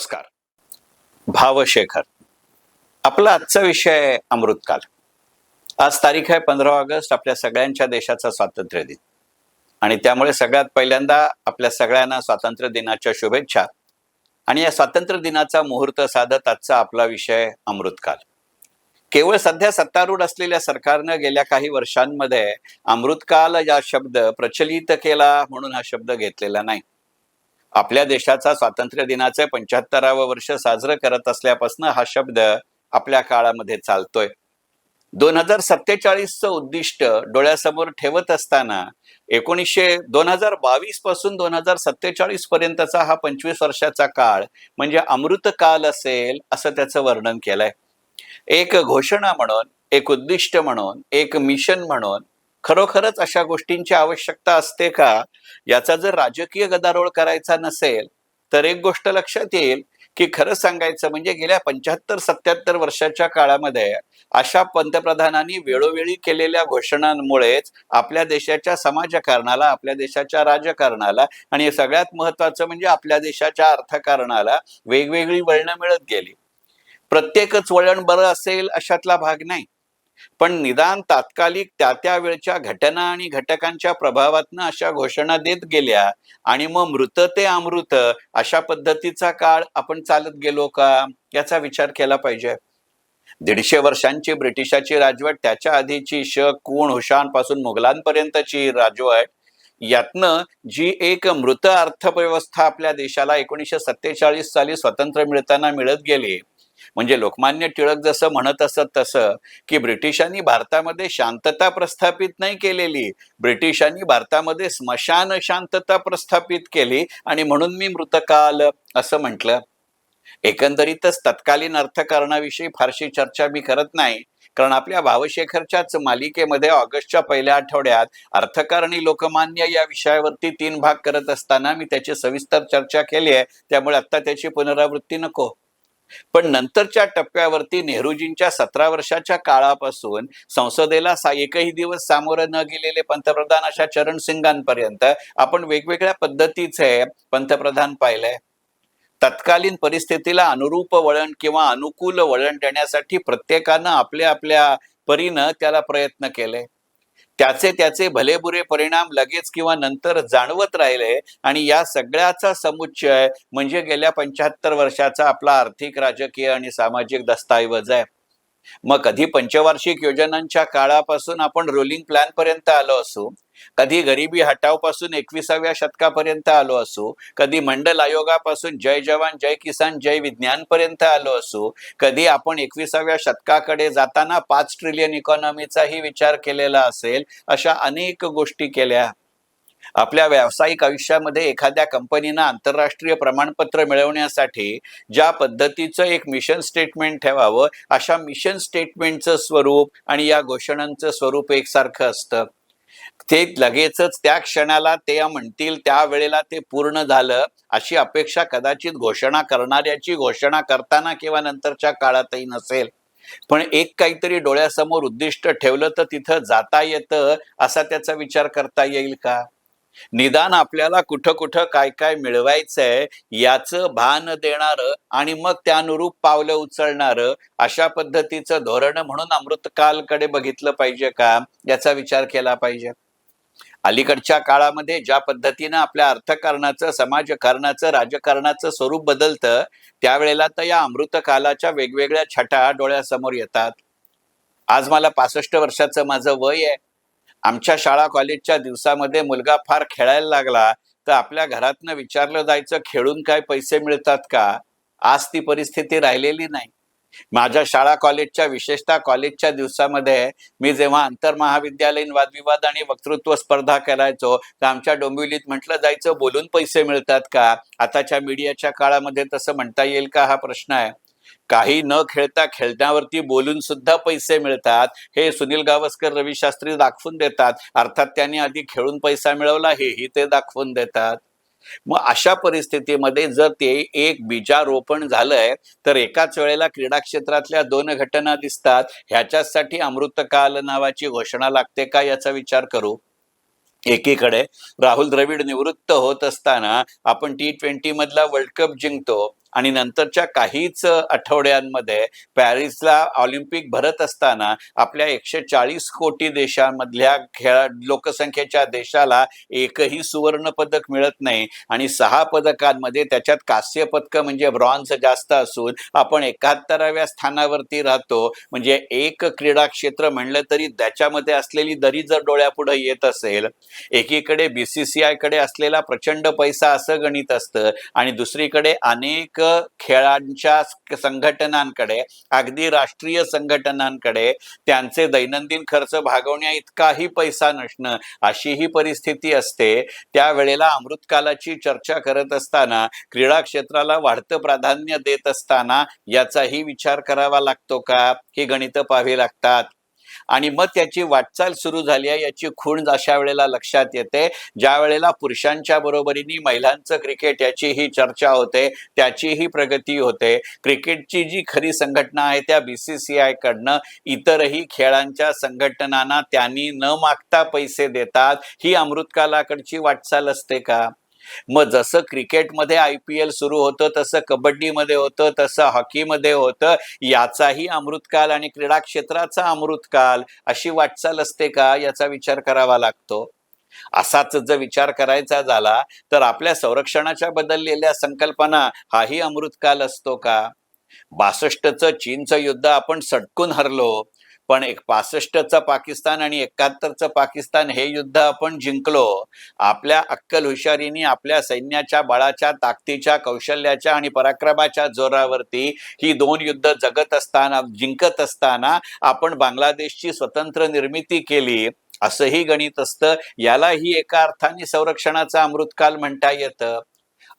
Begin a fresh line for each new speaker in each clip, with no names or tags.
नमस्कार. भावशेखर. आपला आजचा विषय आहे अमृतकाल. आज तारीख आहे पंधरा ऑगस्ट आपल्या सगळ्यांच्या देशाचा स्वातंत्र्य दिन. आणि त्यामुळे सगळ्यात पहिल्यांदा आपल्या सगळ्यांना स्वातंत्र्य दिनाच्या शुभेच्छा. आणि या स्वातंत्र्य दिनाचा मुहूर्त साधत आजचा आपला विषय अमृतकाल. केवळ सध्या सत्तारूढ असलेल्या सरकारनं गेल्या काही वर्षांमध्ये अमृतकाल या शब्द प्रचलित केला म्हणून हा शब्द घेतलेला नाही. आपल्या देशाचा स्वातंत्र्य दिनाचे पंच्याहत्तरावं वर्ष साजरं करत असल्यापासून हा शब्द आपल्या काळामध्ये चालतोय. दोन हजार सत्तेचाळीसचं उद्दिष्ट डोळ्यासमोर ठेवत असताना एकोणीसशे दोन हजार बावीसपासून दोन हजार सत्तेचाळीस पर्यंतचा हा पंचवीस वर्षाचा काळ म्हणजे अमृत काल असेल असं त्याचं वर्णन केलंय. एक घोषणा म्हणून एक उद्दिष्ट म्हणून एक मिशन म्हणून खरोखरच अशा गोष्टींची आवश्यकता असते का? याचा जर राजकीय गदारोळ करायचा नसेल तर एक गोष्ट लक्षात येईल की खरं सांगायचं म्हणजे गेल्या पंच्याहत्तर सत्याहत्तर वर्षाच्या काळामध्ये अशा पंतप्रधानांनी वेळोवेळी केलेल्या घोषणांमुळेच आपल्या देशाच्या समाजकारणाला आपल्या देशाच्या राजकारणाला आणि सगळ्यात महत्वाचं म्हणजे आपल्या देशाच्या अर्थकारणाला वेगवेगळी वळणं मिळत गेली. प्रत्येकच वळण बरं असेल अशातला भाग नाही. पण निदान तात्कालिक त्या त्या वेळच्या घटना आणि घटकांच्या प्रभावातनं अशा घोषणा देत गेल्या आणि मग मृत ते अमृत अशा पद्धतीचा काळ आपण चालत गेलो का याचा विचार केला पाहिजे. दीडशे वर्षांची ब्रिटिशाची राजवट त्याच्या आधीची शक कोण हुशांपासून मुघलांपर्यंतची राजवट यातनं जी एक मृत अर्थव्यवस्था आपल्या देशाला एकोणीसशे सत्तेचाळीस साली स्वातंत्र्य मिळताना मिळत गेली म्हणजे लोकमान्य टिळक जसं म्हणत असत तसं की ब्रिटिशांनी भारतामध्ये शांतता प्रस्थापित नाही केलेली. ब्रिटिशांनी भारतामध्ये स्मशान शांतता प्रस्थापित केली आणि म्हणून मी मृतकाल असं म्हटलं. एकंदरीतच तत्कालीन अर्थकारणाविषयी फारशी चर्चा मी करत नाही. कारण आपल्या भावशेखरच्याच मालिकेमध्ये ऑगस्टच्या पहिल्या आठवड्यात अर्थकारणी लोकमान्य या विषयावरती तीन भाग करत असताना मी त्याची सविस्तर चर्चा केली आहे. त्यामुळे आता त्याची पुनरावृत्ती नको. पण नंतरच्या टप्प्यावरती नेहरूजींच्या सतरा वर्षाच्या काळापासून संसदेला सा एकही दिवस सामोरं न गेलेले पंतप्रधान अशा चरण सिंगांपर्यंत आपण वेगवेगळ्या पद्धतीचे पंतप्रधान पाहिलंय. तत्कालीन परिस्थितीला अनुरूप वळण किंवा अनुकूल वळण देण्यासाठी प्रत्येकानं आपल्या आपल्या परीनं त्याला प्रयत्न केले. त्याचे त्याचे भलेबुरे परिणाम लगेच किंवा नंतर जाणवत राहिले आणि या सगळ्याचा समुच्चय म्हणजे गेल्या पंच्याहत्तर वर्षाचा आपला आर्थिक राजकीय आणि सामाजिक दस्तऐवज आहे. मग कधी पंचवार्षिक योजनांच्या काळापासून आपण रोलिंग प्लॅन पर्यंत आलो असू कधी गरिबी हटावपासून एकविसाव्या शतकापर्यंत आलो असू कधी मंडल आयोगापासून जय जवान जय किसान जय विज्ञान पर्यंत आलो असू कधी आपण एकविसाव्या शतकाकडे जाताना पाच ट्रिलियन इकॉनॉमीचाही विचार केलेला असेल अशा अनेक गोष्टी केल्या. आपल्या व्यावसायिक आयुष्यामध्ये एखाद्या कंपनीनं आंतरराष्ट्रीय प्रमाणपत्र मिळवण्यासाठी ज्या पद्धतीचं एक मिशन स्टेटमेंट ठेवावं अशा मिशन स्टेटमेंटचं स्वरूप आणि या घोषणांचं स्वरूप एकसारखं असतं. ते लगेचच त्या क्षणाला ते म्हणतील त्या वेळेला ते पूर्ण झालं अशी अपेक्षा कदाचित घोषणा करणाऱ्याची घोषणा करताना किंवा नंतरच्या काळातही नसेल. पण एक काहीतरी डोळ्यासमोर उद्दिष्ट ठेवलं तर तिथं जाता येतं असा त्याचा विचार करता येईल का? निदान आपल्याला कुठं कुठं काय काय मिळवायचंय याचं भान देणार आणि मग त्यानुरूप पावलं उचलणार अशा पद्धतीचं धोरण म्हणून अमृतकालकडे बघितलं पाहिजे का? याचा विचार केला पाहिजे. अलीकडच्या काळामध्ये ज्या पद्धतीनं आपल्या अर्थकारणाचं समाजकारणाचं राजकारणाचं स्वरूप बदलतं त्यावेळेला तर या अमृतकालाच्या वेगवेगळ्या छटा डोळ्यासमोर येतात. आज मला पासष्ट वर्षाचं माझं वय आहे. आमच्या शाळा कॉलेजच्या दिवसामध्ये मुलगा फार खेळायला लागला तर आपल्या घरातनं विचारलं जायचं खेळून काय पैसे मिळतात का? आज ती परिस्थिती राहिलेली नाही. माझ्या शाळा कॉलेजच्या विशेषतः कॉलेजच्या दिवसामध्ये मी जेव्हा आंतरमहाविद्यालयीन वादविवाद आणि वक्तृत्व स्पर्धा करायचो तर आमच्या डोंबिवलीत म्हटलं जायचं बोलून पैसे मिळतात का? आताच्या मीडियाच्या काळामध्ये तसं म्हणता येईल का? हा प्रश्न आहे. काही न खेळता खेळण्यावरती बोलून सुद्धा पैसे मिळतात. हे सुनील गावस्कर रवी शास्त्री दाखवून देतात. अर्थात त्यांनी आधी खेळून पैसा मिळवला हेही ते दाखवून देतात. मग अशा परिस्थितीमध्ये जर ते एक बीजारोपण झालंय तर एकाच वेळेला क्रीडा क्षेत्रातल्या दोन घटना दिसतात. ह्याच्यासाठी अमृतकाल नावाची घोषणा लागते का याचा विचार करू? एकीकडे राहुल द्रविड निवृत्त होत असताना आपण टी ट्वेंटी मधला वर्ल्ड कप जिंकतो. आणि नंतरच्या काहीच आठवड्यांमध्ये पॅरिसला ऑलिम्पिक भरत असताना आपल्या एकशे चाळीस कोटी देशांमधल्या खेळा लोकसंख्येच्या देशाला एकही सुवर्ण पदक मिळत नाही. आणि सहा पदकांमध्ये त्याच्यात कांस्य पदक म्हणजे ब्रॉन्झ जास्त असून आपण एकाहत्तराव्या स्थानावरती राहतो. म्हणजे एक क्रीडा क्षेत्र म्हणलं तरी त्याच्यामध्ये असलेली दरी जर डोळ्यापुढे येत असेल एकीकडे बीसीसीआयकडे असलेला प्रचंड पैसा असं गणित असतं आणि दुसरीकडे अनेक खेळांच्या संघटनांकडे अगदी राष्ट्रीय संघटनांकडे त्यांचे दैनंदिन खर्च भागवण्या इतकाही पैसा नसणं अशी ही परिस्थिती असते. त्यावेळेला अमृतकालाची चर्चा करत असताना क्रीडा क्षेत्राला वाढतं प्राधान्य देत असताना याचाही विचार करावा लागतो का? ही गणितं पाहावी लागतात. आणि मग त्याची वाटचाल सुरू झाली आहे. याची खूण अशा वेळेला लक्षात येते. ज्या वेळेला पुरुषांच्या बरोबरीने महिलांचं क्रिकेट याचीही चर्चा होते त्याचीही प्रगती होते. क्रिकेटची जी खरी संघटना आहे त्या बीसीसीआय कडनं इतरही खेळांच्या संघटनांना त्यांनी न मागता पैसे देतात. ही अमृतकालाकडची वाटचाल असते का? मग जसं क्रिकेटमध्ये आय पी एल सुरू होतं तसं कबड्डीमध्ये होतं तसं हॉकीमध्ये होतं याचाही अमृतकाल आणि क्रीडा क्षेत्राचा अमृतकाल अशी वाटचाल असते का? याचा विचार करावा लागतो. असाच जर विचार करायचा झाला तर आपल्या संरक्षणाच्या बदललेल्या संकल्पना हाही अमृतकाल असतो का? बासष्टचं चीनचं युद्ध आपण सटकून हरलो पण एक पासष्टचं पाकिस्तान आणि एकाहत्तरचं पाकिस्तान हे युद्ध आपण जिंकलो. आपल्या अक्कल हुशारीने आपल्या सैन्याच्या बळाच्या ताकदीच्या कौशल्याच्या आणि पराक्रमाच्या जोरावरती ही दोन युद्ध जगत असताना जिंकत असताना आपण बांगलादेशची स्वतंत्र निर्मिती केली. असंही गणित असतं. यालाही एका अर्थाने संरक्षणाचा अमृतकाल म्हणता येतं.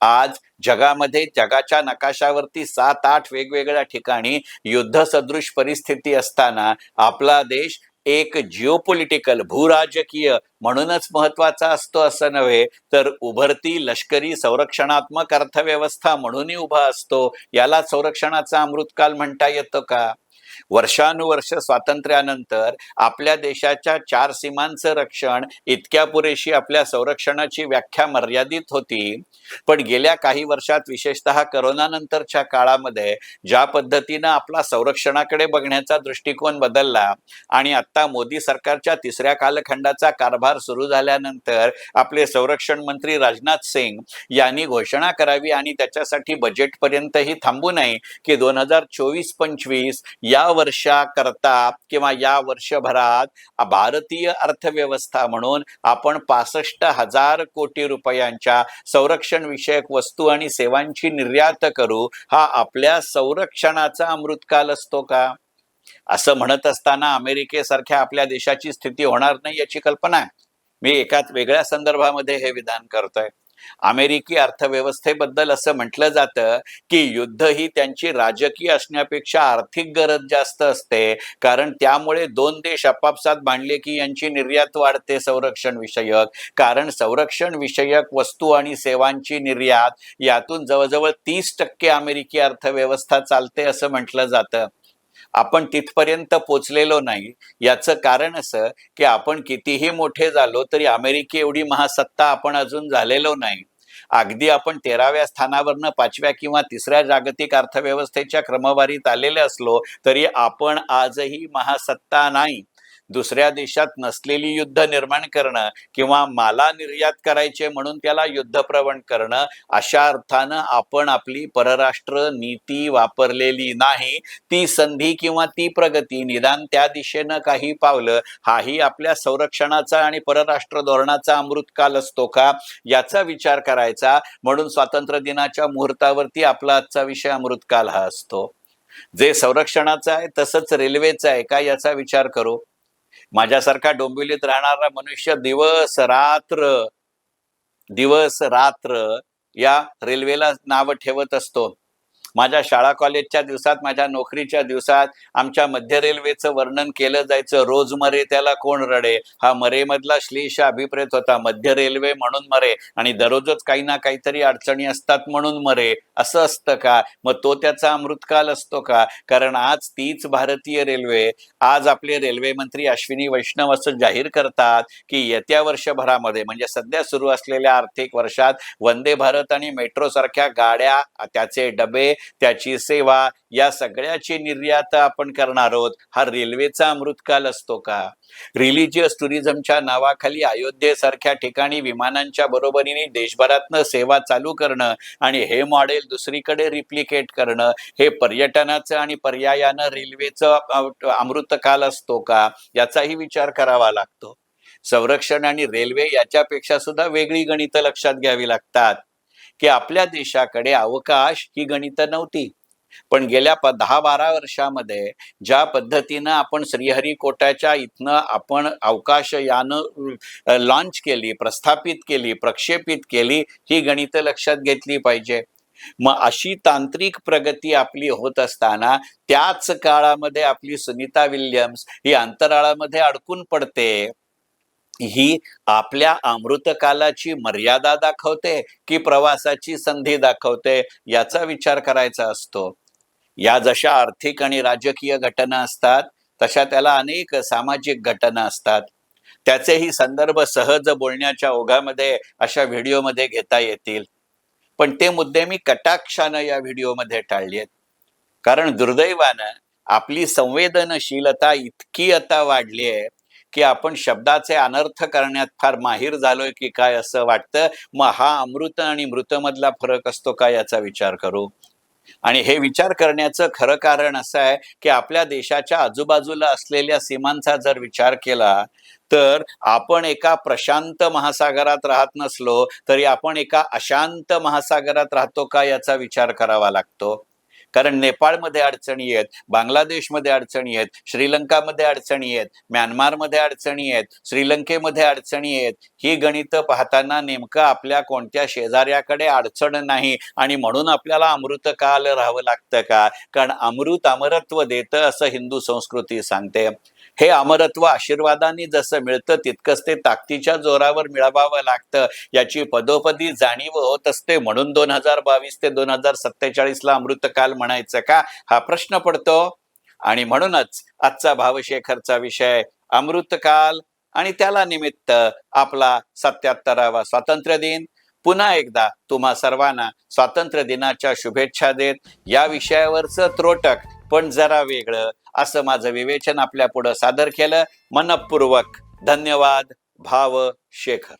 आज जगामध्ये जगाच्या नकाशावरती सात आठ वेगवेगळ्या ठिकाणी युद्ध सदृश परिस्थिती असताना आपला देश एक जिओपॉलिटिकल भूराजकीय म्हणूनच महत्त्वाचा असतो असं नव्हे तर उभरती लष्करी संरक्षणात्मक अर्थव्यवस्था म्हणूनही उभा असतो. याला संरक्षणाचा अमृतकाल म्हणता येतं का? वर्षानुवर्ष स्वातंत्र्यानंतर आपल्या देशाच्या चार सीमांचं रक्षण इतक्या पुरेशी आपल्या संरक्षणाची व्याख्या मर्यादित होती. पण गेल्या काही वर्षात विशेषतः करोनानंतरच्या काळामध्ये ज्या पद्धतीनं आपला संरक्षणाकडे बघण्याचा दृष्टिकोन बदलला आणि आता मोदी सरकारच्या तिसऱ्या कालखंडाचा कारभार सुरू झाल्यानंतर आपले संरक्षण मंत्री राजनाथ सिंग यांनी घोषणा करावी आणि त्याच्यासाठी बजेटपर्यंतही थांबू नये की दोन हजार चोवीस पंचवीस या वर्षाकरता किंवा या वर्षभरात भारतीय अर्थव्यवस्था म्हणून आपण पासष्ट हजार कोटी रुपयांच्या संरक्षण विषयक वस्तू आणि सेवांची निर्यात करू हा आपल्या संरक्षणाचा अमृतकाल असतो का? असं म्हणत असताना अमेरिकेसारख्या आपल्या देशाची स्थिती होणार नाही याची कल्पना आहे. मी एकाच वेगळ्या संदर्भामध्ये हे विधान करतोय. अमेरिकी अर्थव्यवस्थेबद्दल असं म्हटलं जातं की युद्ध ही त्यांची राजकीय असण्यापेक्षा आर्थिक गरज जास्त असते. कारण त्यामुळे दोन देश आपापसात बांधले की यांची निर्यात वाढते संरक्षण विषयक. कारण संरक्षण विषयक वस्तू आणि सेवांची निर्यात यातून जवळजवळ तीस टक्के अमेरिकी अर्थव्यवस्था चालते असं म्हटलं जातं. आपण तिथपर्यंत पोचलेलो नाही. याचं कारण असं की आपण कितीही मोठे झालो तरी अमेरिके एवढी महासत्ता आपण अजून झालेलो नाही. अगदी आपण तेराव्या स्थानावरनं पाचव्या किंवा तिसऱ्या जागतिक अर्थव्यवस्थेच्या क्रमवारीत आलेले असलो तरी आपण आजही महासत्ता नाही. दुसऱ्या देशात नसलेली युद्ध निर्माण करणं किंवा माला निर्यात करायचे म्हणून त्याला युद्धप्रवण करणं अशा अर्थानं आपण आपली परराष्ट्र नीती वापरलेली नाही. ती संधी किंवा ती प्रगती निदान त्या दिशेनं काही पावलं हाही आपल्या संरक्षणाचा आणि परराष्ट्र धोरणाचा अमृतकाल असतो का? याचा विचार करायचा. म्हणून स्वातंत्र्य दिनाच्या मुहूर्तावरती आपला आजचा विषय अमृतकाल हा असतो. जे संरक्षणाचं आहे तसंच रेल्वेचं आहे का? याचा विचार करू. माझ्यासारखा डोंबिवलीत राहणारा मनुष्य दिवस रात्र दिवस रात्र या रेल्वेला नाव ठेवत असतो. माझ्या शाळा कॉलेजच्या दिवसात माझ्या नोकरीच्या दिवसात आमच्या मध्य रेल्वेचं वर्णन केलं जायचं रोज मरे त्याला कोण रडे? हा मरेमधला श्लेष अभिप्रेत होता मध्य रेल्वे म्हणून मरे आणि दररोजच काही ना काहीतरी अडचणी असतात म्हणून मरे. असं असतं का? मग तो त्याचा अमृतकाल असतो का? कारण आज तीच भारतीय रेल्वे आज आपले रेल्वे मंत्री अश्विनी वैष्णव असं जाहीर करतात की येत्या वर्षभरामध्ये म्हणजे सध्या सुरू असलेल्या आर्थिक वर्षात वंदे भारत आणि मेट्रो सारख्या गाड्या त्याचे डबे त्याची सेवा या सगळ्याची निर्यात आपण करणार आहोत. हा रेल्वेचा अमृतकाल असतो का? रिलिजियस टुरिझमच्या नावाखाली अयोध्येसारख्या ठिकाणी विमानांच्या बरोबरीने देशभरातनं सेवा चालू करणं आणि हे मॉडेल दुसरीकडे रिप्लिकेट करणं हे पर्यटनाचं आणि पर्यायानं रेल्वेचं अमृतकाल असतो का? याचाही विचार करावा लागतो. संरक्षण आणि रेल्वे याच्यापेक्षा सुद्धा वेगळी गणितं लक्षात घ्यावी लागतात. की आपल्या देशाकडे अवकाश ही गणितं नव्हती. पण गेल्या दहा बारा वर्षामध्ये ज्या पद्धतीनं आपण श्रीहरिकोटाच्या इथनं आपण अवकाश यानं लॉन्च केली प्रस्थापित केली प्रक्षेपित केली ही गणितं लक्षात घेतली पाहिजे. मग अशी तांत्रिक प्रगती आपली होत असताना त्याच काळामध्ये आपली सुनीता विल्यम्स ही अंतराळामध्ये अडकून पडते. ही आपल्या अमृतकालाची मर्यादा दाखवते की प्रवासाची संधी दाखवते याचा विचार करायचा असतो. या जशा आर्थिक आणि राजकीय घटना असतात तशा त्याला अनेक सामाजिक घटना असतात. त्याचेही संदर्भ सहज बोलण्याच्या ओघामध्ये अशा व्हिडिओमध्ये घेता येतील. पण ते मुद्दे मी कटाक्षानं या व्हिडिओमध्ये टाळलेत कारण दुर्दैवानं आपली संवेदनशीलता इतकी आता वाढली आहे की आपण शब्दाचे अनर्थ करण्यात फार माहीर झालोय की काय असं वाटतं? मग हा अमृत आणि मृतमधला फरक असतो का याचा विचार करू? आणि हे विचार करण्याचं खरं कारण असं आहे की आपल्या देशाच्या आजूबाजूला असलेल्या सीमांचा जर विचार केला तर आपण एका प्रशांत महासागरात राहत नसलो तरी आपण एका अशांत महासागरात राहतो का याचा विचार करावा लागतो? कारण नेपाळमध्ये अडचणी आहेत बांगलादेशमध्ये अडचणी आहेत श्रीलंकामध्ये अडचणी आहेत म्यानमारमध्ये अडचणी आहेत श्रीलंकेमध्ये अडचणी आहेत. ही गणितं पाहताना नेमकं आपल्या कोणत्या शेजाऱ्याकडे अडचण नाही आणि म्हणून आपल्याला अमृतकाल राहावं लागतं का? कारण अमृत अमरत्व देतं असं हिंदू संस्कृती सांगते. हे अमरत्व आशीर्वादाने जसं मिळतं तितकंच ते ताकदीच्या जोरावर मिळवावं लागतं. याची पदोपदी जाणीव होत असते. म्हणून दोन हजार बावीस ते दोन हजार सत्तेचाळीसला अमृतकाल म्हणायचं का? हा प्रश्न पडतो. आणि म्हणूनच आजचा भावशेखरचा विषय अमृतकाल आणि त्याला निमित्त आपला सत्याहत्तरावा स्वातंत्र्य दिन पुन्हा एकदा तुम्हा सर्वांना स्वातंत्र्य दिनाच्या शुभेच्छा देत या विषयावरचं त्रोटक पण जरा वेगळं असं माझं विवेचन आपल्या पुढं सादर केलं. मनपूर्वक धन्यवाद. भाव शेखर.